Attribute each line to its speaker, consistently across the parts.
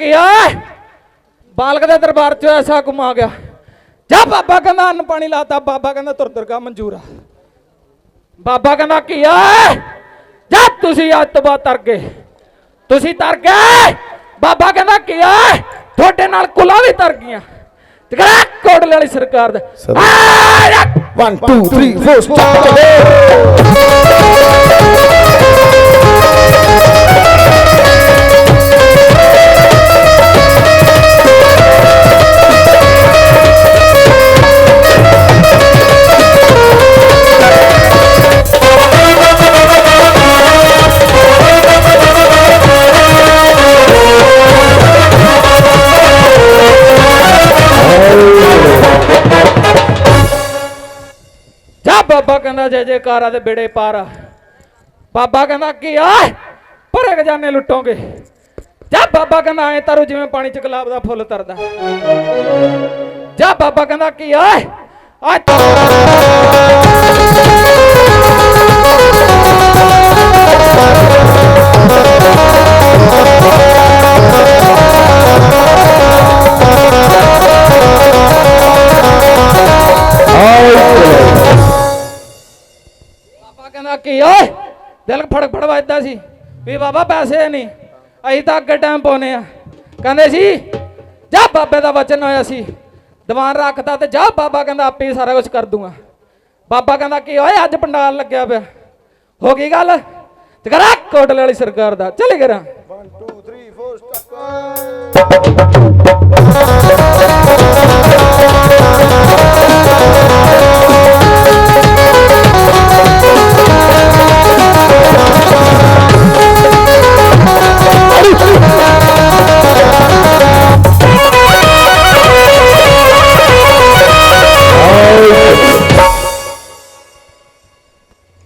Speaker 1: ਬਾਬਾ ਕਹਿੰਦਾ ਕੀ ਆ ਬਾਲਕ ਦੇ ਦਰਬਾਰ 'ਚ ਐਸਾ ਆ ਗਿਆ। ਜਾ ਬਾਬਾ ਕਹਿੰਦਾ ਅੰਨ ਪਾਣੀ ਲਾਤਾ। ਬਾਬਾ ਕਹਿੰਦਾ ਤੁਰ ਤੁਰ ਕਾ ਮਨਜ਼ੂਰ ਆ। ਬਾਬਾ ਕਹਿੰਦਾ ਕੀ ਆ? ਜਾ ਤੁਸੀਂ ਅੱਜ ਤੋਂ ਬਾਅਦ ਤਰ ਗਏ। ਤੁਸੀਂ ਤਰ ਗਏ। ਬਾਬਾ ਕਹਿੰਦਾ ਕੀ ਆ? ਤੁਹਾਡੇ ਨਾਲ ਕੁਲਾ ਵੀ ਤਰ ਗਈਆਂ। ਤੇ ਕਹਿੰਦਾ ਕੋਟਲੇ ਵਾਲੀ ਸਰਕਾਰ ਦਾ।
Speaker 2: ਸਰ-
Speaker 1: ਆ ਜਾ।
Speaker 2: 1 2 3 4 ਸਟਾਰਟ
Speaker 1: ਕਹਿੰਦਾ, ਜੈ ਜੈਕਾਰਾ ਦੇ ਬੇੜੇ ਪਾਰ ਆ। ਬਾਬਾ ਕਹਿੰਦਾ, ਕੀ ਆ? ਪਰੇ ਖਜ਼ਾਨੇ ਲੁੱਟੋਗੇ। ਜਾ ਬਾਬਾ ਕਹਿੰਦਾ, ਐ ਤਾਰੂ ਜਿਵੇਂ ਪਾਣੀ ਚ ਗੁਲਾਬ ਦਾ ਫੁੱਲ ਤਰਦਾ। ਜਾ ਬਾਬਾ ਕਹਿੰਦਾ, ਕੀ ਆ? ਆ ਬਾਬਾ ਕੀ? ਓਏ, ਦਿਲ ਫੜਕ ਫੜ ਵੱਜਦਾ ਸੀ ਵੀ ਬਾਬਾ ਪੈਸੇ ਨਹੀਂ। ਅਸੀਂ ਤਾਂ ਅੱਗੇ ਟਾਈਮ ਪਾਉਨੇ ਆ ਕਹਿੰਦੇ ਸੀ, ਜਾ ਬਾਬੇ ਦਾ ਵਚਨ ਹੋਇਆ ਸੀ, ਦੀਵਾਨ ਰੱਖਦਾ ਤੇ ਜਾ ਬਾਬਾ ਕਹਿੰਦਾ ਆਪੇ ਹੀ ਸਾਰਾ ਕੁਝ ਕਰ ਦੂੰਗਾ। ਬਾਬਾ ਕਹਿੰਦਾ ਕੀ ਓਏ ਅੱਜ ਪੰਡਾਲ ਲੱਗਿਆ ਪਿਆ। ਹੋ ਗਈ ਗੱਲ? ਤੇ ਕਰਾ ਕੋਟਲੇ ਵਾਲੀ ਸਰਕਾਰ ਦਾ। ਚੱਲੇ ਕਰਾਂ
Speaker 2: 1 2 3 4 ਸਟਾਰਟ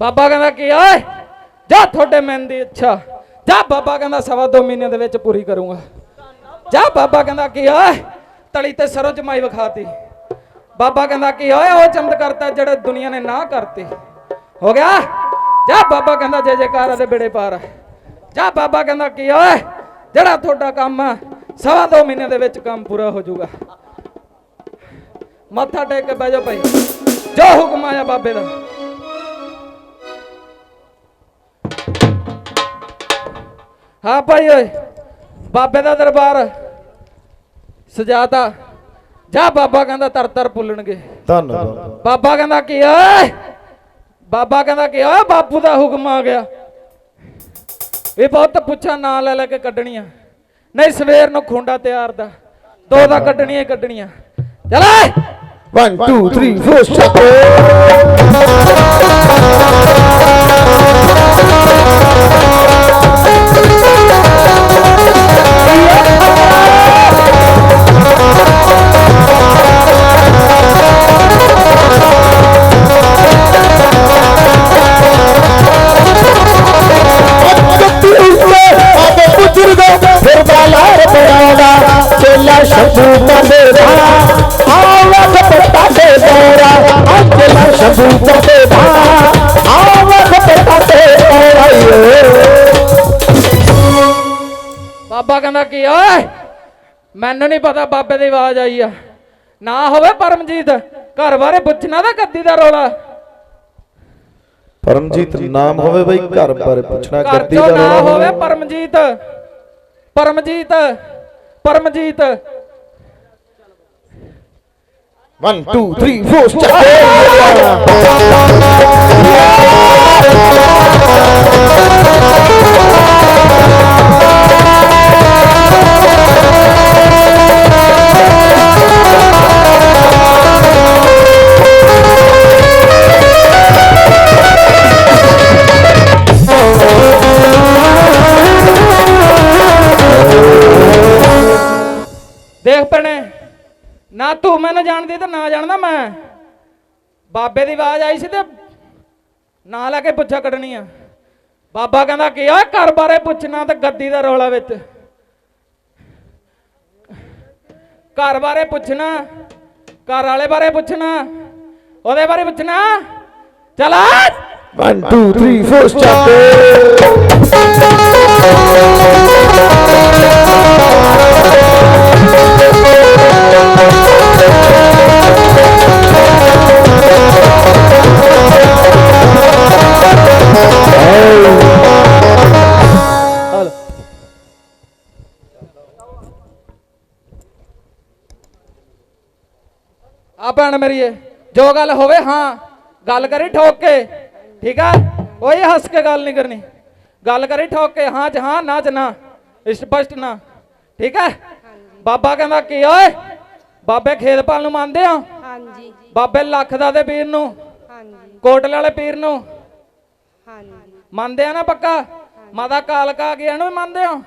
Speaker 1: ਬਾਬਾ ਕਹਿੰਦਾ ਕੀ, ਓਏ, ਜਾ ਤੁਹਾਡੇ ਮਨ ਦੀ ਇੱਛਾ, ਜਾ ਬਾਬਾ ਕਹਿੰਦਾ ਸਵਾ ਦੋ ਮਹੀਨੇ ਦੇ ਵਿੱਚ ਪੂਰੀ ਕਰੂੰਗਾ। ਜਾ ਬਾਬਾ ਕਹਿੰਦਾ ਕੀ, ਓਏ, ਤਲੀ ਤੇ ਸਰੋਂ ਜਮਾਈ ਵਿਖਾਤੀ। ਬਾਬਾ ਕਹਿੰਦਾ ਕੀ, ਓਏ, ਉਹ ਚਮਤਕਾਰ ਕਰਤਾ ਜਿਹੜੇ ਦੁਨੀਆ ਨੇ ਨਾ ਕਰਤੇ। ਹੋ ਗਿਆ? ਜਾ ਬਾਬਾ ਕਹਿੰਦਾ ਜੇ ਜੇਕਾਰ ਦੇ ਬੇੜੇ ਪਾਰ ਜਾ ਬਾਬਾ ਕਹਿੰਦਾ ਕੀ, ਓਏ, ਜਿਹੜਾ ਤੁਹਾਡਾ ਕੰਮ ਆ, ਸਵਾ ਦੋ ਮਹੀਨੇ ਦੇ ਵਿੱਚ ਕੰਮ ਪੂਰਾ ਹੋ ਜਾਊਗਾ। ਮੱਥਾ ਟੇਕ ਕੇ ਬਹਿ ਜਾਓ ਭਾਈ। ਜੋ ਹੁਕਮ ਆਇਆ ਬਾਬੇ ਦਾ। ਹਾਂ ਭਾਈ ਓਏ ਬਾਬੇ ਦਾ ਦਰਬਾਰ ਸਜਾਤਾ। ਜਾ ਬਾਬਾ ਕਹਿੰਦਾ ਤਰ ਤਰ ਪੁੱਲਣਗੇ
Speaker 2: ਧੰਨਵਾਦ।
Speaker 1: ਬਾਬਾ ਕਹਿੰਦਾ ਕੀ ਓਏ ਬਾਬਾ ਕਹਿੰਦਾ ਕੀ ਓਏ ਬਾਪੂ ਦਾ ਹੁਕਮ ਆ ਗਿਆ। ਇਹ ਬਹੁਤ ਪੁੱਛਾਂ ਨਾਂ ਲੈ ਲੈ ਕੇ ਕੱਢਣੀਆਂ। ਨਹੀਂ ਸਵੇਰ ਨੂੰ ਖੁੰਡਾ ਤਿਆਰ ਦਾ। ਦੋ ਦਾ ਕੱਢਣੀਆਂ ਹੀ ਕੱਢਣੀਆਂ। ਚਲ
Speaker 2: 1 2 3 4 ਸਟਾਰਟ ਗੱਡੀ ਪੁੱਛਦਾ ਫਿਰ ਬਾਲਾਰ ਬਣਾਉਣਾ ਚੇਲਾ ਸ਼ਬੂ ਕੰਦੇ ਦਾ। ਆਵਾ ਖਪਤਾ ਦੇ ਦੌਰਾ ਚੇਲਾ ਸ਼ਬੂ ਕੰਦੇ ਦਾ। ਆਵਾ ਖਪਤਾ ਦੇ ਦੌਰਾ
Speaker 1: ਬਾਬਾ ਕਹਿੰਦਾ ਕੀ ਓਏ ਮੈਨੂੰ ਨਹੀਂ ਪਤਾ ਬਾਬੇ ਦੀ ਆਵਾਜ਼ ਆਈ ਆ। ਨਾ ਹੋਵੇ ਪਰਮਜੀਤ ਘਰ ਬਾਰੇ ਪੁੱਛਣਾ ਤਾਂ ਗੱਦੀ ਦਾ ਰੋਲਾ।
Speaker 2: ਪਰਮਜੀਤ ਨਾਮ ਹੋਵੇ ਬਈ ਘਰ ਬਾਰੇ ਪੁੱਛਣਾ
Speaker 1: ਘਰ
Speaker 2: ਗੱਦੀ ਦਾ
Speaker 1: ਨਾ
Speaker 2: ਰੌਲਾ
Speaker 1: ਹੋਵੇ ਪਰਮਜੀਤ। ਪਰਮਜੀਤ ਪਰਮਜੀਤ।
Speaker 2: 1 2 3 4 ਸਟਾਰਟ
Speaker 1: ਨਾ ਤੂੰ ਮੈਨੂੰ ਜਾਣਦੀ ਤੇ ਨਾ ਜਾਣਦਾ ਮੈਂ। ਬਾਬੇ ਦੀ ਆਵਾਜ਼ ਆਈ ਸੀ ਤੇ ਨਾ ਲੈ ਕੇ ਪੁੱਛਾ ਕੱਢਣੀ ਆ। ਬਾਬਾ ਕਹਿੰਦਾ ਕੀ ਓਏ ਘਰ ਬਾਰੇ ਪੁੱਛਣਾ ਤੇ ਗੱਦੀ ਦਾ ਰੌਲਾ ਵਿੱਚ। ਘਰ ਬਾਰੇ ਪੁੱਛਣਾ ਘਰ ਵਾਲੇ ਬਾਰੇ ਪੁੱਛਣਾ ਉਹਦੇ ਬਾਰੇ ਪੁੱਛਣਾ। ਚਲ
Speaker 2: 1 2 3 4 ਸਟਾਰਟ
Speaker 1: ਭੈਣ ਮੇਰੀਏ। ਜੋ ਗੱਲ ਹੋਵੇ ਹਾਂ ਗੱਲ ਕਰੀ ਠੋਕ ਕੇ। ਠੀਕ ਆ? ਕੋਈ ਹੱਸ ਕੇ ਗੱਲ ਨਹੀਂ ਕਰਨੀ। ਗੱਲ ਕਰੀ ਠੋਕ ਕੇ ਹਾਂ ਚ ਹਾਂ ਨਾ ਚ ਨਾ। ਸਪਸ਼ਟ ਨਾ। ਠੀਕ ਹੈ ਬਾਬਾ ਕਹਿੰਦਾ ਕੀ ਓਏ? ਬਾਬੇ ਖੇਤਪਾਲ ਨੂੰ ਮੰਨਦੇ ਆ
Speaker 3: ਹਾਂਜੀ।
Speaker 1: ਬਾਬੇ ਲੱਖ ਦਾ ਦੇ ਪੀਰ ਨੂੰ?
Speaker 3: ਹਾਂਜੀ।
Speaker 1: ਕੋਟਲੇ ਵਾਲੇ ਪੀਰ ਨੂੰ?
Speaker 3: ਹਾਂਜੀ।
Speaker 1: ਮੰਨਦੇ ਆ ਨਾ ਪੱਕਾ? ਮਾਤਾ ਕਾਲਕਾ ਗਿਆ ਨੂੰ ਮੰਨਦੇ ਹੋ?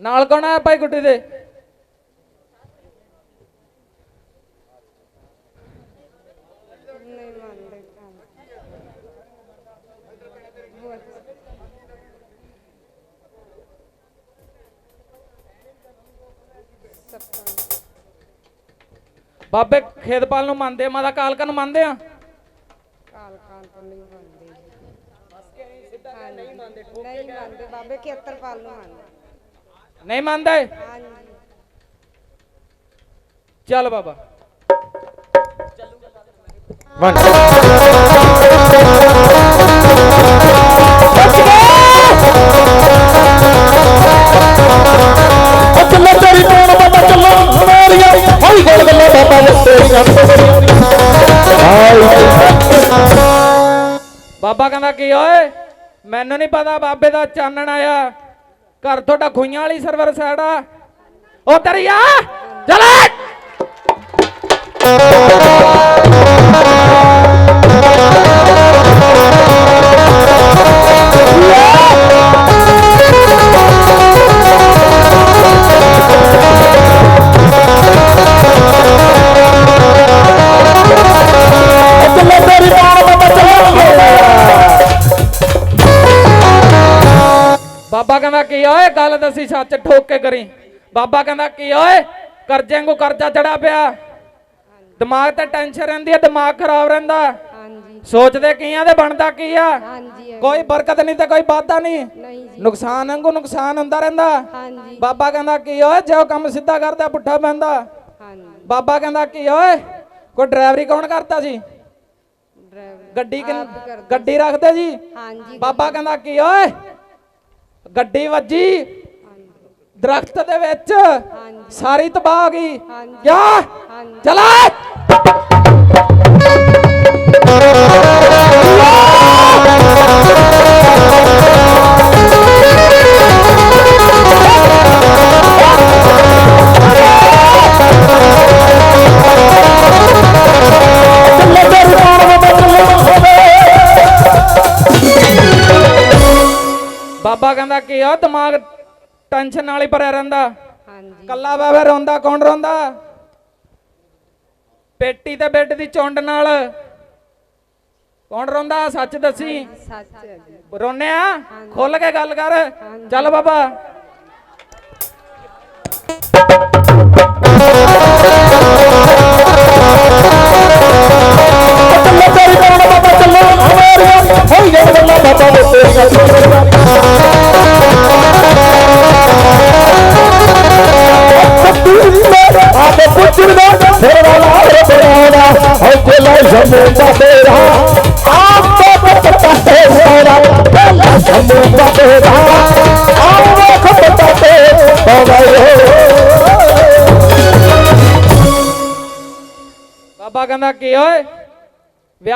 Speaker 1: ਨਾਲ ਕੌਣ ਆਇਆ ਭਾਈ ਗੁੱਡੀ ਦੇ? ਬਾਬੇ ਖੇਤਪਾਲ ਨੂੰ ਮੰਨਦੇ ਆ ਮਾਤਾ ਕਾਲਕਾ ਨੂੰ ਮੰਨਦੇ ਆ?
Speaker 3: ਕਾਲ ਕਾਲ ਤੋਂ ਨਹੀਂ ਮੰਨਦੇ ਨਹੀਂ ਮੰਨਦੇ ਨਹੀਂ ਮੰਨਦੇ ਬਾਬੇ ਖੇਤਰਪਾਲ ਨੂੰ ਮੰਨਦੇ।
Speaker 1: ਨਹੀਂ ਮੰਨਦੇ?
Speaker 3: ਹਾਂਜੀ।
Speaker 1: ਚੱਲ ਬਾਬਾ।
Speaker 2: ਚੱਲੋ
Speaker 1: ਮੈਨੂੰ ਨਹੀਂ ਪਤਾ ਬਾਬੇ ਦਾ ਚਾਨਣ ਆਇਆ। ਘਰ ਤੁਹਾਡਾ ਖੁਈਆਂ ਵਾਲੀ ਸਰਵਰ ਸਾਈਡ ਆ। ਉਹ ਤੇਰੀ ਆ! ਚੱਲ ਕੀ ਓਏ ਗੱਲ ਦੱਸੀ ਸੱਚ ਠੋਕ ਕੇ ਕਰੀ। ਬਾਬਾ ਕਹਿੰਦਾ ਕੀ ਓਏ ਕਰਜ਼ੇ ਨੂੰ ਕਰਜ਼ਾ ਚੜਾ ਪਿਆ। ਦਿਮਾਗ ਤੇ ਟੈਨਸ਼ਨ ਰਹਿੰਦੀ ਹੈ ਦਿਮਾਗ ਖਰਾਬ ਰਹਿੰਦਾ।
Speaker 3: ਹਾਂਜੀ।
Speaker 1: ਸੋਚਦੇ ਕੀ ਆ ਤੇ ਬਣਦਾ ਕੀ ਆ?
Speaker 3: ਹਾਂਜੀ
Speaker 1: ਕੋਈ ਬਰਕਤ ਨਹੀਂ ਤੇ ਕੋਈ ਵਾਧਾ ਨਹੀਂ।
Speaker 3: ਨਹੀਂ ਜੀ।
Speaker 1: ਨੁਕਸਾਨ ਵਾਂਗੂ ਨੁਕਸਾਨ ਹੁੰਦਾ ਰਹਿੰਦਾ।
Speaker 3: ਹਾਂਜੀ।
Speaker 1: ਬਾਬਾ ਕਹਿੰਦਾ ਕੀ ਓਏ ਜੇ ਉਹ ਕੰਮ ਸਿੱਧਾ ਕਰਦਾ ਪੁੱਠਾ ਪੈਂਦਾ।
Speaker 3: ਹਾਂਜੀ।
Speaker 1: ਬਾਬਾ ਕਹਿੰਦਾ ਕੀ ਓਏ ਕੋਈ ਡਰਾਈਵਰੀ ਕੌਣ ਕਰਦਾ ਸੀ ਗੱਡੀ। ਗੱਡੀ ਰੱਖਦੇ ਜੀ?
Speaker 3: ਹਾਂਜੀ
Speaker 1: ਬਾਬਾ ਕਹਿੰਦਾ ਕੀ ਓਏ ਗੱਡੀ ਵੱਜੀ। ਦਰਖਤ ਦੇ ਵਿੱਚ ਸਾਰੀ ਤਬਾਹ ਗਈ।
Speaker 3: ਹਾਂਜੀ।
Speaker 1: ਚਲਾ। ਟੈਨਸ਼ਨ ਨਾਲ ਹੀ ਭਰਿਆ ਰਹਿੰਦਾ।
Speaker 3: ਹਾਂਜੀ।
Speaker 1: ਕੱਲਾ ਬਾਬਾ ਰੋਂਦਾ ਕੌਣ ਰੋਂਦਾ? ਪੇਟੀ ਤੇ ਬੈੱਡ ਦੀ ਚੁੰਡ ਨਾਲ। ਕੌਣ ਰੋਂਦਾ? ਸੱਚ ਦੱਸੀ।
Speaker 3: ਸੱਚ
Speaker 1: ਰੋਨੇ ਆ? ਖੁੱਲ ਕੇ ਗੱਲ ਕਰ। ਚੱਲ ਬਾਬਾ।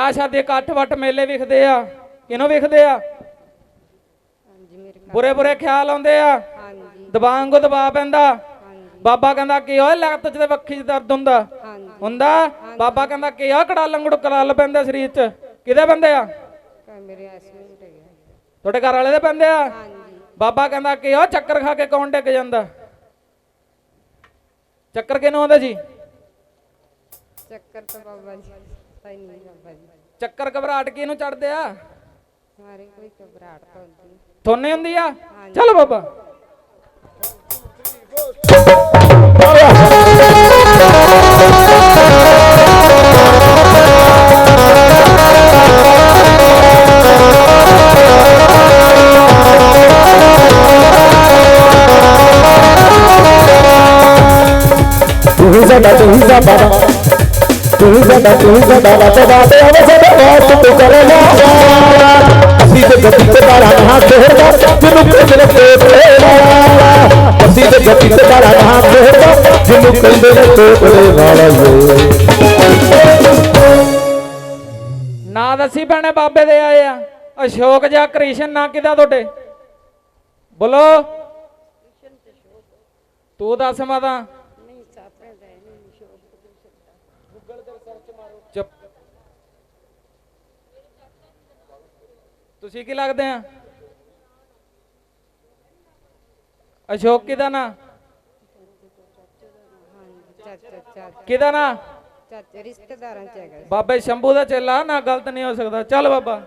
Speaker 1: ਵਿਆਹ ਸ਼ਾਦੀ ਇਕੱਠ ਵੱਟ ਮੇਲੇ ਵਿਖਦੇ ਆ। ਕਿਹਨੂੰ ਵਿਖਦੇ ਆ? ਬੁਰੇ ਬੁਰੇ ਖਿਆਲ ਆਉਂਦੇ ਆ। ਦਬਾਅ ਵਾਂਗੂ ਦਬਾਅ ਪੈਂਦਾ। ਬਾਬਾ ਕਹਿੰਦਾ ਕੀ ਓਏ ਲੱਤ 'ਚ ਤੇ ਵੱਖੀ 'ਚ ਦਰਦ ਹੁੰਦਾ। ਹੁੰਦਾ? ਬਾਬਾ ਕਹਿੰਦਾ ਕੀ ਆ ਕੜਾਲੰ ਗੁੜ ਕੜਾਲ ਪੈਂਦੇ ਸਰੀਰ 'ਚ। ਕਿਹਦੇ ਪੈਂਦੇ ਆ?
Speaker 3: ਮੇਰੇ
Speaker 1: ਤੁਹਾਡੇ ਘਰ ਵਾਲੇ ਦੇ ਪੈਂਦੇ ਆ? ਬਾਬਾ ਕਹਿੰਦਾ ਕਿ ਉਹ ਚੱਕਰ ਖਾ ਕੇ ਕੌਣ ਡਿੱਗ ਜਾਂਦਾ? ਚੱਕਰ ਕਿਹਨੂੰ ਆਉਂਦਾ ਜੀ?
Speaker 3: ਚੱਕਰ ਤਾਂ ਬਾਬਾ ਜੀ ਸਹੀ ਨਹੀਂ ਬਾਬਾ ਜੀ।
Speaker 1: ਚੱਕਰ ਘਬਰਾਹਟ ਕਿਹਨੂੰ ਚੜਦੇ ਆ?
Speaker 3: ਹਮਾਰੇ ਕੋਈ ਘਬਰਾਹਟ ਤਾਂ ਹੁੰਦੀ ਨਹੀਂ।
Speaker 1: ਥੋਨੇ ਹੁੰਦੀ ਆ? ਚਲੋ ਬਾਬਾ।
Speaker 2: ਤੂੰ ਹੀ ਸਾਡਾ ਤੂੰ ਹੀ ਤੂੰ ਤੂੰ ਹੀ ਸਾਡਾ ਰੱਬ ਬਾਬੇ ਆਵੇ ਵਾਸ ਤੂੰ ਕਰੇ ਨਾ ਅਸੀਂ ਤੇ ਗੱਡੀ ਤੇ ਬਾਰਾ ਨਾ ਖੇਡਦਾ ਜਿਹਨੂੰ ਕਿਧਰ ਤੇ ਪੇੜਾ ਅਸੀਂ ਤੇ ਜੱਟੀ ਤੇ ਕਾਲਾ ਨਾਮ ਦੇਦਾ ਜਿਹਨੂੰ ਕਹਿੰਦੇ ਨੇ ਕੋਕੜੇ ਵਾਲਾ
Speaker 1: ਨਾਂ ਦੱਸੀ ਭੈਣੇ ਬਾਬੇ ਦੇ ਆਏ ਆ। ਅਸ਼ੋਕ ਜਾਂ ਕ੍ਰਿਸ਼ਨ ਨਾ ਕਿਦਾ ਤੁਹਾਡੇ? ਬੋਲੋ। ਤੂੰ ਦੱਸ ਮਾਤਾ। ਚੁੱਪ। ਤੁਸੀਂ ਕੀ ਲੱਗਦੇ ਆ? ਅਸ਼ੋਕ ਕਿਦਾ ਨਾਂ? ਕਿਦਾ ਨਾਂ?
Speaker 3: ਚਾਚਾ ਰਿਸ਼ਤੇਦਾਰਾਂ ਚ ਹੈਗਾ
Speaker 1: ਬਾਬੇ ਸ਼ੰਭੂ ਦਾ ਚੇਲਾ ਨਾ ਗਲਤ ਨਹੀਂ ਹੋ ਸਕਦਾ। ਚੱਲ ਬਾਬਾ।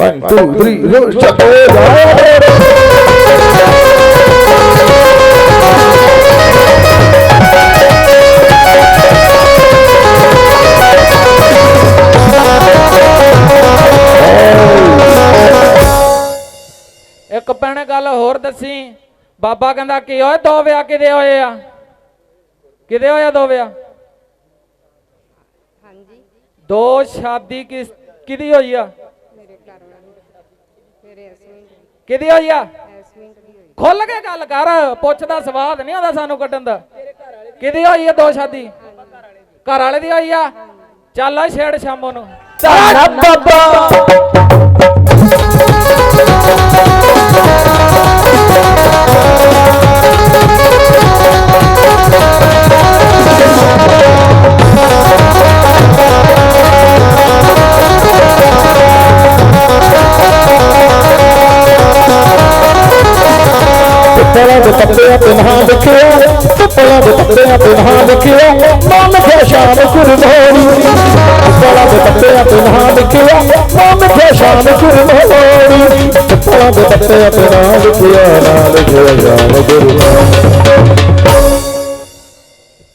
Speaker 2: 1 2 3 4 ਚੱਪੇ
Speaker 1: ਇੱਕ ਭੈਣੇ ਗੱਲ ਹੋਰ ਦੱਸੀ। ਬਾਬਾ ਕਹਿੰਦਾ ਕੀ ਹੋਏ ਦੋ ਵਿਆਹ ਕਿਦੇ ਹੋਏ ਆ? ਕਿਦੇ ਹੋਇਆ ਦੋ ਵਿਆਹ?
Speaker 3: ਹਾਂਜੀ।
Speaker 1: ਦੋ ਸ਼ਾਦੀ ਕਿਸ ਕਿਦੀ ਹੋਈ ਆ?
Speaker 3: ਮੇਰੇ ਘਰ ਵਾਲੇ ਮੇਰੇ ਹਸਬੰਦ
Speaker 1: ਕਿਦੀ ਹੋਈ ਆ?
Speaker 3: ਹਸਬੰਦ ਦੀ ਹੋਈ।
Speaker 1: ਖੁੱਲ ਕੇ ਗੱਲ ਕਰ ਪੁੱਛਦਾ ਸਵਾਦ ਨਹੀਂ ਆਉਂਦਾ ਸਾਨੂੰ ਕੱਢਣ ਦਾ। ਕਿਦੀ ਹੋਈ ਆ ਦੋ ਸ਼ਾਦੀ? ਘਰ ਵਾਲੇ ਦੀ ਹੋਈ ਆ? ਚੱਲ ਆ ਛੇੜ ਸ਼ਾਮੋ ਨੂੰ।
Speaker 2: ਤਾਰਾ ਬਾਬਾ। ਪਿੱਪਲਾਂ ਦੇ ਪੱਤਿਆਂ ਤੇ ਨਹਾ ਦੇਖਿਆ ਪਿੱਪਲਾਂ ਦੇ ਪੱਤਿਆਂ ਤੇ ਨਹਾ ਦੇਖਿਆ ਮਨ ਸ਼ਾਮ ਕੁਰਬਾਨੀ ਪਿੱਪਲਾਂ ਦੇ ਪੱਤਿਆਂ ਤੇ ਨਹਾ ਦੇਖਿਆ ਮਨ ਸ਼ਾਮ ਕੁਰਬਾਨੀ ਪਿੱਪਲਾਂ ਦੇ ਪੱਤਿਆਂ ਤੇ ਨਹਾ ਦੇਖਿਆ ਨਾਲ ਸ਼ਾਮ ਕੁਰਬਾਨੀ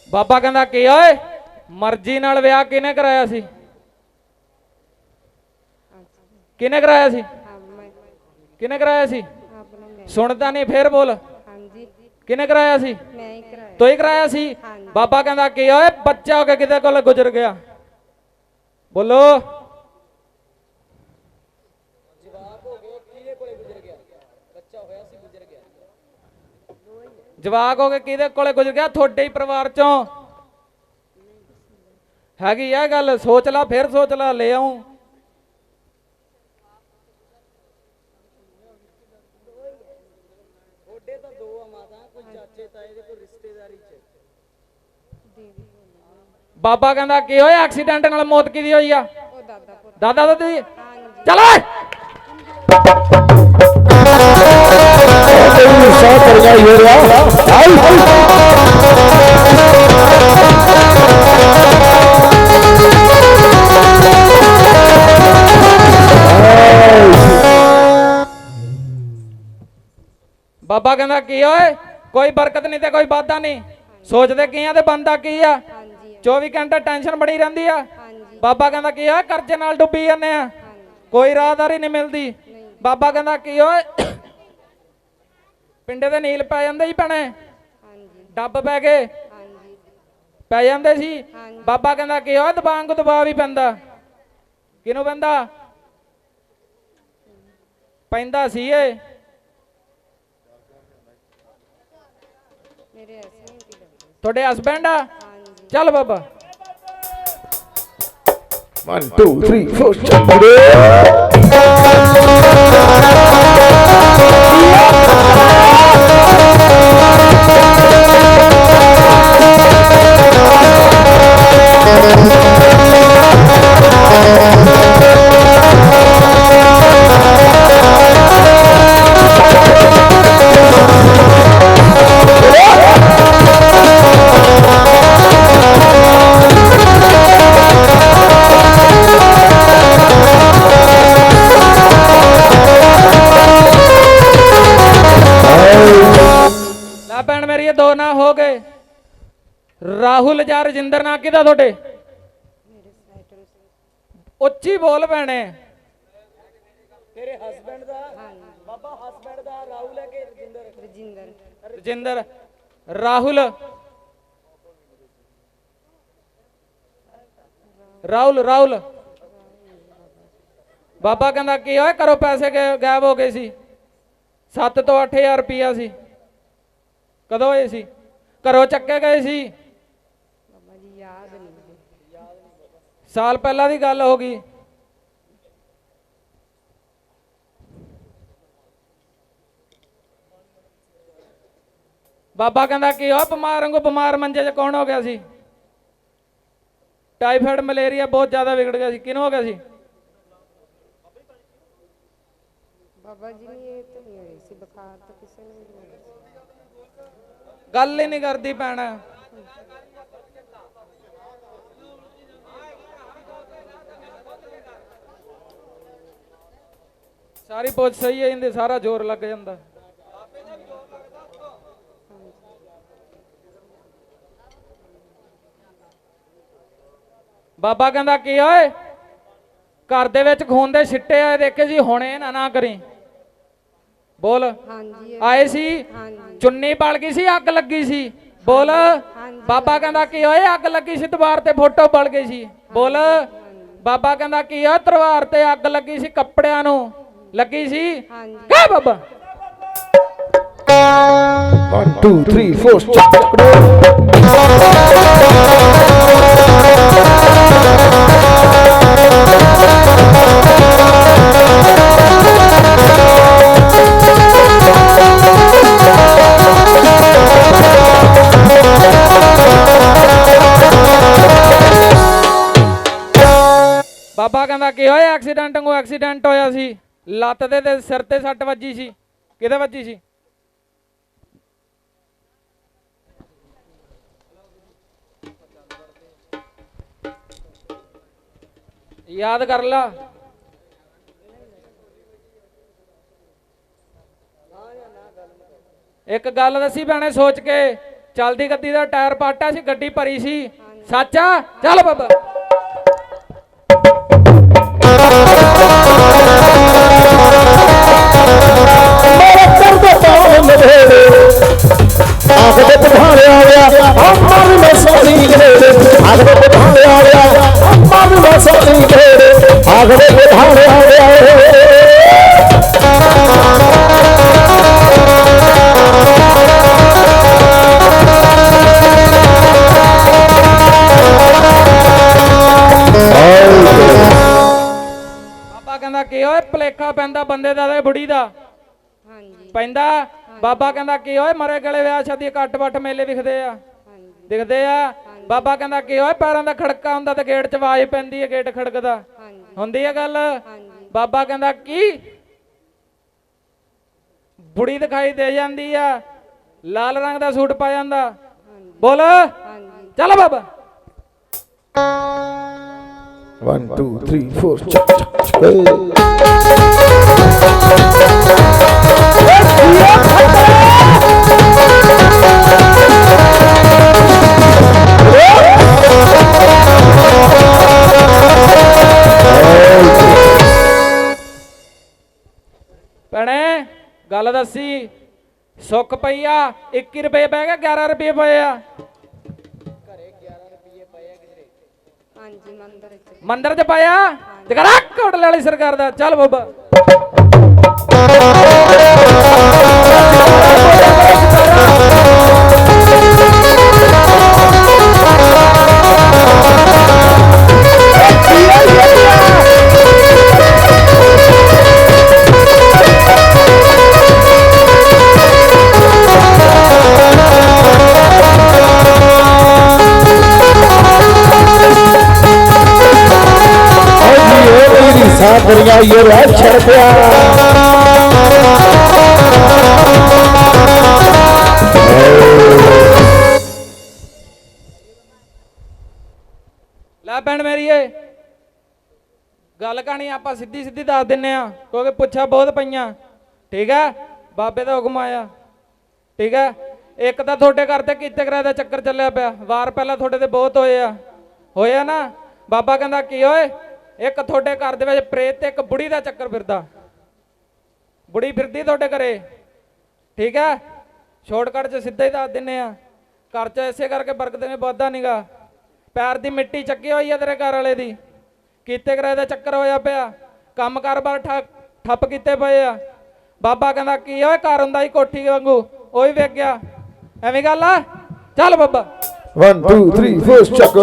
Speaker 1: ਬਾਬਾ ਕਹਿੰਦਾ ਕੀ ਓਏ ਮਰਜ਼ੀ ਨਾਲ ਵਿਆਹ ਕਿਹਨੇ ਕਰਾਇਆ ਸੀ? ਕਿਹਨੇ ਕਰਾਇਆ ਸੀ? ਕਿਹਨੇ ਕਰਾਇਆ ਸੀ? ਸੁਣਦਾ ਨਹੀਂ ਫੇਰ ਬੋਲ। ਕਿਹਨੇ ਕਰਾਇਆ ਸੀ?
Speaker 3: ਮੈਂ ਹੀ ਕਰਾਇਆ।
Speaker 1: ਤੂੰ ਹੀ ਕਰਾਇਆ ਸੀ। ਬਾਬਾ ਕਹਿੰਦਾ ਕੀ ਓਏ ਬੱਚਾ ਹੋ ਕੇ ਕਿਤੇ ਕੋਲ ਗੁਜ਼ਰ ਗਿਆ? ਬੋਲੋ। ਜਵਾਕ ਹੋ ਕੇ ਕਿਹਦੇ ਕੋਲੇ ਗੁਜ਼ਰ ਗਿਆ? ਤੁਹਾਡੇ ਹੀ ਪਰਿਵਾਰ ਚੋਂ। ਹੈਗੀ ਆ ਗੱਲ। ਸੋਚ ਲੈ ਫਿਰ ਸੋਚ ਲੈ ਲੈ ਆਉਂ ਬਾਬਾ ਕਹਿੰਦਾ ਕੀ ਹੋਇਆ? ਐਕਸੀਡੈਂਟ ਨਾਲ ਮੌਤ ਕਿਹਦੀ ਹੋਈ ਆ?
Speaker 3: ਦਾਦਾ
Speaker 1: ਦਾਦੀ
Speaker 3: ਹਾਂਜੀ
Speaker 1: ਚਲ ਓਏ!
Speaker 2: ਤੈਨੂੰ ਕਰ ਗਿਆ ਇਹ ਰਿਹਾ
Speaker 1: ਬਾਬਾ ਕਹਿੰਦਾ ਕੀ ਓਏ? ਕੋਈ ਬਰਕਤ ਨਹੀਂ ਤੇ ਕੋਈ ਵਾਧਾ ਨਹੀਂ। ਸੋਚਦੇ ਕੀ ਆ ਤੇ ਬੰਦਾ ਕੀ ਆ? 24 ਘੰਟੇ ਟੈਨਸ਼ਨ ਬਣੀ ਰਹਿੰਦੀ ਆ।
Speaker 3: ਹਾਂਜੀ।
Speaker 1: ਬਾਬਾ ਕਹਿੰਦਾ ਕੀ ਆ ਕਰਜ਼ੇ ਨਾਲ ਡੁੱਬੀ ਜਾਂਦੇ ਆ।
Speaker 3: ਹਾਂਜੀ।
Speaker 1: ਕੋਈ ਰਾਹਦਾਰੀ ਨਹੀਂ ਮਿਲਦੀ। ਬਾਬਾ ਕਹਿੰਦਾ ਕੀ ਓਏ ਪਿੰਡੇ ਦੇ ਨੀਲ ਪੈ ਜਾਂਦੇ ਹੀ ਭੈਣੇ।
Speaker 3: ਹਾਂਜੀ।
Speaker 1: ਡੱਬ ਪੈ ਗਏ।
Speaker 3: ਹਾਂਜੀ।
Speaker 1: ਪੈ ਜਾਂਦੇ ਸੀ। ਬਾਬਾ ਕਹਿੰਦਾ ਕੀ ਓਏ ਦਬਾਂਗ ਦਬਾ ਵੀ ਪੈਂਦਾ। ਕਿਹਨੂੰ ਪੈਂਦਾ? ਪੈਂਦਾ ਸੀ
Speaker 3: ਲੱਗੀ
Speaker 1: ਤੁਹਾਡੇ ਹਸਬੈਂਡ ਆ? ਚੱਲ ਬਾਬਾ।
Speaker 2: 1 2 3 4 ਚੱਪੇ
Speaker 1: ਰਾਹੁਲ ਜਾਂ ਰਜਿੰਦਰ ਨਾਂ ਕਿਹਦਾ ਤੁਹਾਡੇ? ਉੱਚੀ ਬੋਲ ਭੈਣੇ।
Speaker 3: ਰਜਿੰਦਰ?
Speaker 1: ਰਜਿੰਦਰ। ਰਾਹੁਲ। ਰਾਹੁਲ ਰਾਹੁਲ। ਬਾਬਾ ਕਹਿੰਦਾ ਕੀ ਹੋਇਆ ਕਰੋ ਪੈਸੇ ਗਾਇਬ ਗਾਇਬ ਹੋ ਗਏ ਸੀ। 7 ਤੋਂ 8000 ਰੁਪਿਆ ਸੀ। ਕਦੋਂ ਹੋਏ ਸੀ? ਘਰੋਂ ਚੱਕੇ ਗਏ ਸੀ।
Speaker 3: ਬਾਬਾ ਯਾਦ ਨਹੀਂ ਜੀ
Speaker 1: ਸਾਲ ਪਹਿਲਾਂ ਦੀ ਗੱਲ ਹੋ ਗਈ। ਬਾਬਾ ਕਹਿੰਦਾ ਕਿ ਉਹ ਬਿਮਾਰ ਵਾਂਗੂ ਬਿਮਾਰ ਮੰਜੇ 'ਚ ਕੌਣ ਹੋ ਗਿਆ ਸੀ? ਟਾਈਫਾਇਡ ਮਲੇਰੀਆ ਬਹੁਤ ਜ਼ਿਆਦਾ ਵਿਗੜ ਗਿਆ ਸੀ। ਕਿਹਨੂੰ ਹੋ ਗਿਆ ਸੀ?
Speaker 3: ਬਾਬਾ ਜੀ ਨੇ ਇਹ ਤਾਂ ਨਹੀਂ ਹੋਈ ਸੀ। ਬੁਖਾਰ ਤਾਂ ਕਿਸੇ ਨੂੰ ਨਹੀਂ
Speaker 1: ਗੱਲ ਹੀ ਨਹੀਂ ਕਰਦੀ ਭੈਣ। ਸਾਰੀ ਪੁੱਛ ਸਹੀ ਹੈ ਇਹਦੇ ਸਾਰਾ ਜ਼ੋਰ ਲੱਗ ਜਾਂਦਾ। ਬਾਬਾ ਕਹਿੰਦਾ ਕੀ ਓਏ? ਘਰ ਦੇ ਵਿੱਚ ਖੂਨ ਦੇ ਛਿੱਟੇ ਆਏ ਦੇਖੇ ਜੀ ਹੁਣੇ ਨਾ ਨਾ ਕਰੀ। ਬੋਲ।
Speaker 3: ਹਾਂਜੀ।
Speaker 1: ਆਏ ਸੀ?
Speaker 3: ਹਾਂਜੀ।
Speaker 1: ਚੁੰਨੀ ਬਲ ਗਈ ਸੀ ਅੱਗ ਲੱਗੀ ਸੀ? ਬੋਲ। ਬਾਬਾ ਕਹਿੰਦਾ ਕੀ ਓਏ ਅੱਗ ਲੱਗੀ ਸੀ ਦੀਵਾਰ ਤੇ ਫੋਟੋ ਬਲ ਗਈ ਸੀ? ਬੋਲ। ਬਾਬਾ ਕਹਿੰਦਾ ਕੀ ਓਏ ਤਲਵਾਰ ਤੇ ਅੱਗ ਲੱਗੀ ਸੀ ਕੱਪੜਿਆਂ ਨੂੰ? ਲੱਗੀ ਸੀ
Speaker 3: ਹਾਂਜੀ
Speaker 1: ਕਹ ਬਾਬਾ
Speaker 2: 1 2 3 4 ਚੱਕੜੋ
Speaker 1: ਬਾਬਾ ਕਹਿੰਦਾ ਕੀ ਓਏ ਐਕਸੀਡੈਂਟ ਨੂੰ ਐਕਸੀਡੈਂਟ ਹੋਇਆ ਸੀ ਲੱਤ ਦੇ ਤੇ ਸਿਰ ਤੇ ਸੱਟ ਵੱਜੀ ਸੀ। ਕਿਹਦੇ ਵੱਜੀ ਸੀ? ਯਾਦ ਕਰ ਲਾ। ਇੱਕ ਗੱਲ ਦੱਸੀ ਭੈਣੇ ਸੋਚ ਕੇ। ਚਲਦੀ ਗੱਡੀ ਦਾ ਟਾਇਰ ਪਾਟਾ ਸੀ, ਗੱਡੀ ਭਰੀ ਸੀ। ਸੱਚ ਆ? ਚੱਲ ਬਾਬਾ। ਭਲੇਖਾ ਪੈਂਦਾ ਬੰਦੇ ਦਾ ਤੇ ਬੁੜੀ ਦਾ।
Speaker 3: ਹਾਂਜੀ।
Speaker 1: ਪੈਂਦਾ? ਬਾਬਾ ਕਹਿੰਦਾ ਕੀ ਓਏ ਮਰੇ ਗਲੇ ਵਿਆਹ ਸ਼ਾਦੀ ਘੱਟ ਵੱਟ ਮੇਲੇ ਵਿਖਦੇ ਆ। ਦਿਖਦੇ ਆ। ਬਾਬਾ ਕਹਿੰਦਾ ਕੀ ਓਏ ਪੈਰਾਂ ਦਾ ਖੜਕਾ ਹੁੰਦਾ ਤੇ ਗੇਟ 'ਚ ਆਵਾਜ਼ ਪੈਂਦੀ ਹੈ ਗੇਟ ਖੜਕਦਾ।
Speaker 3: ਹਾਂਜੀ।
Speaker 1: ਹੁੰਦੀ ਆ ਗੱਲ?
Speaker 3: ਹਾਂਜੀ।
Speaker 1: ਬਾਬਾ ਕਹਿੰਦਾ ਕੀ? ਬੁੜੀ ਦਿਖਾਈ ਦੇ ਜਾਂਦੀ ਆ। ਲਾਲ ਰੰਗ ਦਾ ਸੂਟ ਪਾ ਜਾਂਦਾ। ਬੋਲ।
Speaker 3: ਹਾਂਜੀ।
Speaker 1: ਚੱਲ ਬਾਬਾ।
Speaker 2: 1 2 3 4 ਚੱਕ ਚੱਕ ਚੱਕ
Speaker 1: ਭੈਣੇ ਗੱਲ ਦੱਸੀ। ਸੁੱਕ ਪਈ ਆ 21 ਰੁਪਏ ਪੈ ਗਏ 11 ਰੁਪਏ ਪਏ ਆ।
Speaker 3: ਹਾਂਜੀ ਮੰਦਰ ਚ
Speaker 1: ਮੰਦਰ 'ਚ ਪਾਇਆ? ਜਗਰਾ ਕੋਟਲੇ ਵਾਲੀ ਸਰਕਾਰ ਦਾ। ਚੱਲ ਬਾਬਾ।
Speaker 2: ਮੇਰੀ ਸਾਥਰੀਆਂ ਇਹ ਰਹਿ ਛੜ ਪਿਆ।
Speaker 1: ਲੈ ਭੈਣ ਮੇਰੀਏ ਗੱਲ ਕਹਾਣੀ ਆਪਾਂ ਸਿੱਧੀ ਸਿੱਧੀ ਦੱਸ ਦਿੰਨੇ ਆ, ਕਿਉਂਕਿ ਪੁੱਛਾ ਬਹੁਤ ਪਈਆਂ। ਠੀਕ ਹੈ ਬਾਬੇ ਦਾ ਹੁਕਮ ਆਇਆ। ਠੀਕ ਹੈ ਇੱਕ ਤਾਂ ਤੁਹਾਡੇ ਘਰ ਤੇ ਕੀਤੇ ਕਰਾਏ ਦਾ ਚੱਕਰ ਚੱਲਿਆ ਪਿਆ। ਵਾਰ ਪਹਿਲਾਂ ਤੁਹਾਡੇ ਤੇ ਬਹੁਤ ਹੋਏ ਆ। ਹੋਇਆ ਨਾ? ਬਾਬਾ ਕਹਿੰਦਾ, ਕੀ ਓਏ? ਇੱਕ ਤੁਹਾਡੇ ਘਰ ਦੇ ਵਿੱਚ ਪ੍ਰੇਤ ਤੇ ਇੱਕ ਬੁੜੀ ਦਾ ਚੱਕਰ ਫਿਰਦਾ। ਬੁੜੀ ਫਿਰਦੀ ਤੁਹਾਡੇ ਘਰੇ। ਠੀਕ ਹੈ? ਸ਼ਾਰਟਕਟ 'ਚ ਸਿੱਧਾ ਹੀ ਦੱਸ ਦਿੰਨੇ ਆ। ਘਰ 'ਚ ਐਸੇ ਕਰਕੇ ਬਰਕਤ ਨੇ, ਵਾਧਾ ਨੀਗਾ। ਪੈਰ ਦੀ ਮਿੱਟੀ ਚੱਕੀ ਹੋਈ ਆ ਤੇਰੇ ਘਰ ਵਾਲੇ ਦੀ। ਕੀਤੇ ਕਰਾਏ ਦਾ ਚੱਕਰ ਹੋਇਆ ਪਿਆ। ਕੰਮ ਕਾਰੋਬਾਰ ਠੱਪ ਠੱਪ ਕੀਤੇ ਪਏ ਆ। ਬਾਬਾ ਕਹਿੰਦਾ, ਕੀ ਓਏ, ਘਰ ਹੁੰਦਾ ਹੀ ਕੋਠੀ ਵਾਂਗੂ। ਉਹ ਵੀ ਵੇਖ ਗਿਆ। ਐਵੇਂ ਗੱਲ ਆ? ਚੱਲ ਬਾਬਾ।
Speaker 2: 1 2 3 4 ਚੱਕ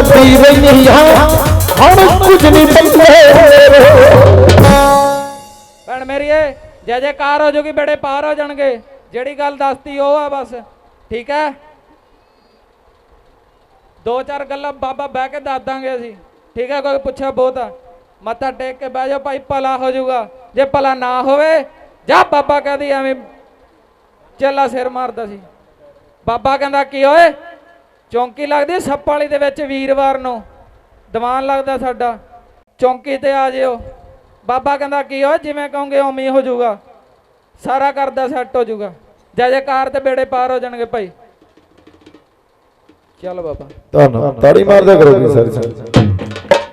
Speaker 2: ਰੋਂਦੀ ਰਹੀ ਹਾਂ ਹੁਣ ਕੁਝ ਨਹੀਂ ਪੱਲੇ
Speaker 1: ਭੈਣ ਮੇਰੀਏ, ਜੈ ਜੈਕਾਰ ਹੋ ਜੂਗੀ, ਬੇੜੇ ਪਾਰ ਹੋ ਜਾਣਗੇ। ਜਿਹੜੀ ਗੱਲ ਦੱਸਤੀ ਉਹ ਆ ਬਸ। ਠੀਕ ਹੈ? ਦੋ ਚਾਰ ਗੱਲਾਂ ਬਾਬਾ ਬਹਿ ਕੇ ਦੱਸ ਦਾਂਗੇ ਅਸੀਂ। ਠੀਕ ਹੈ, ਕੋਈ ਪੁੱਛਿਆ ਬਹੁਤ ਆ। ਮੱਥਾ ਟੇਕ ਕੇ ਬਹਿ ਜਾਓ ਭਾਈ, ਭਲਾ ਹੋ ਜਾਊਗਾ ਜੇ ਭਲਾ ਨਾ ਹੋਵੇ, ਜਾ ਬਾਬਾ ਕਹਦੀ ਐਵੇਂ ਚੇਲਾ ਸਿਰ ਮਾਰਦਾ ਸੀ। ਬਾਬਾ ਕਹਿੰਦਾ, ਕੀ ਓਏ? ਚੌਂਕੀ ਲੱਗਦੀ ਸੱਪ ਵਾਲੀ ਦੇ ਵਿੱਚ ਵੀਰਵਾਰ ਨੂੰ। ਦੀਵਾਨ ਲੱਗਦਾ ਸਾਡਾ। ਚੌਂਕੀ ਤੇ ਆ ਜਿਓ। ਬਾਬਾ ਕਹਿੰਦਾ, ਕੀ ਹੋ ਜਿਵੇਂ ਕਹੋਗੇ ਉਵੇਂ ਹੀ ਹੋ ਜਾਊਗਾ। ਸਾਰਾ ਕਰਦਾ ਸੈੱਟ ਹੋ ਜਾਊਗਾ। ਜੈ ਜੈਕਾਰ ਤੇ ਬੇੜੇ ਪਾਰ ਹੋ ਜਾਣਗੇ ਭਾਈ। ਚੱਲ ਬਾਬਾ।
Speaker 2: ਧੰਨਵਾਦ। ਤਾੜੀ ਮਾਰਦਾ ਕਰੋਗੇ ਸਾਰੀ। ਸੰਗਤ